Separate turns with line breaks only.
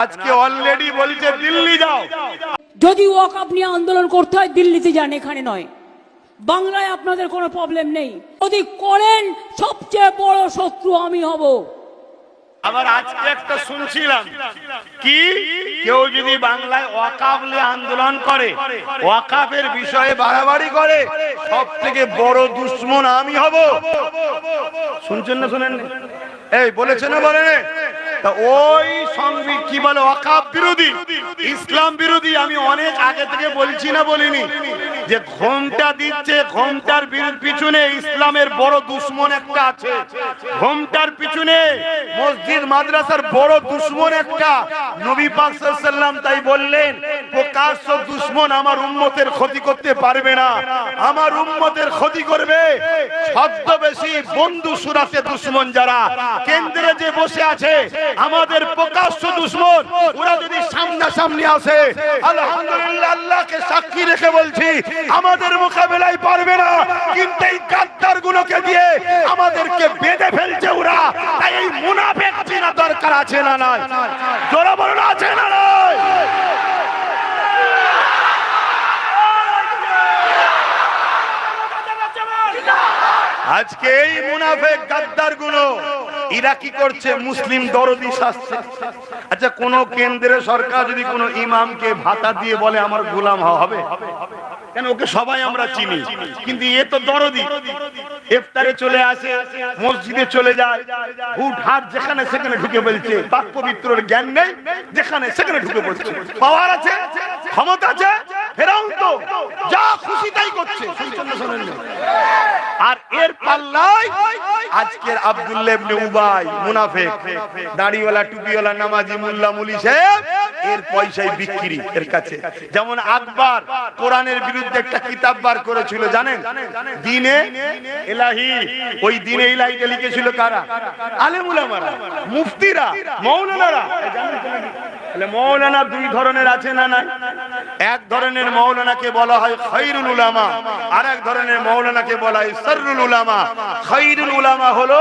আজকে অলরেডি বলছে দিল্লি যাও।
যদি ওয়াকআপ নিয়ে আন্দোলন করতে হয় দিল্লিতে যান এখানে নয়। বাংলায় আপনাদের কোনো প্রবলেম নেই। যদি করেন সবচেয়ে বড় শত্রু আমি হব।
আবার আজকে একটা শুনছিলাম। কি? কেউ যদি বাংলায় ওয়াকাবলে আন্দোলন করে ওয়াকাফের বিষয়ে বাড়াবাড়ি করে সব থেকে বড় দুশ্মন আমি হব। শুনছেন না শুনেন এই বলেছে না বলেন ওই সংবি কি বলে, ওয়াকাব বিরোধী, ইসলাম বিরোধী আমি অনেক আগে থেকে বলছি না বলিনি। যে ঘোমটা দিচ্ছে, ঘোমটার পিছনে ইসলামের বড় দুশ্মন একটা আছে। ঘোমটার পিছনে মসজিদ, মাদ্রাসার বড় দুশ্মন একটা। নবী পাক সাল্লাম তাই বললেন, প্রকাশ্য দুশ্মন আমার উম্মতের ক্ষতি করতে পারবে না। আমার উম্মতের ক্ষতি করবে। ছদ্মবেশী বন্ধু সুরাতে দুশ্মন যারা, কেন্দ্রে যে বসে আছে, আমাদের প্রকাশ্য দুশ্মন, ওরা যদি সামনাসামনি আসে, আলহামদুলিল্লাহ, আল্লাহকে সাক্ষী রেখে বলছি আমাদের মোকাবেলায় পারবে না। কিন্তু এই গাদ্দার গুলোকে দিয়ে আমাদেরকে বেঁধে ফেলছে ওরা। তাই এই মুনাফেক চেনা দরকার আছে না নাই? জোরা বলুন, আছে না নাই? আজকে এই মুনাফেক গাদ্দারগুলো এরা কি করছে? মুসলিম দরদি শাস্ত্রে। আচ্ছা কোন কেন্দ্রের সরকার যদি কোন ইমামকে ভাতা দিয়ে বলে, আমার গোলাম হবে? কেন ওকে সবাই আমরা চিনি? কিন্তু এ তো দরদি। ইফতারে চলে আসে মসজিদে চলে যায় হুট হাট যেখানে সেখানে ঢুকে বলছে পাক পবিত্রর জ্ঞান নেই যেখানে সেখানে ঢুকে পড়ছে। পাওয়ার আছে ক্ষমতা আছে ফেরাও তো যা খুশি তাই করছে? আর এর পাল্লায় আজকের আব্দুল্লাহ ইবনে উবাই মুনাফিক দাড়িওয়ালা টুপিওয়ালা নামাজি মোল্লা মুলি সাহেব এর পয়সায় বিক্রি এর কাছে। যেমন আকবর কোরআনের বিরুদ্ধে একটা কিতাব বার করেছিল, জানেন? দিনে ইলাহি ওই দিনে ইলাহিটা লিখেছিল কারা? আলেম উলামারা মুফতিরা, মৌলানারা। মৌলানা দুই ধরনের আছে না নাই? এক ধরনের মৌলানাকে বলা হয় খৈরুল উলামা আর এক ধরনের মৌলানাকে বলা হয় সররুল উলামা। খৈরুল উলামা হলো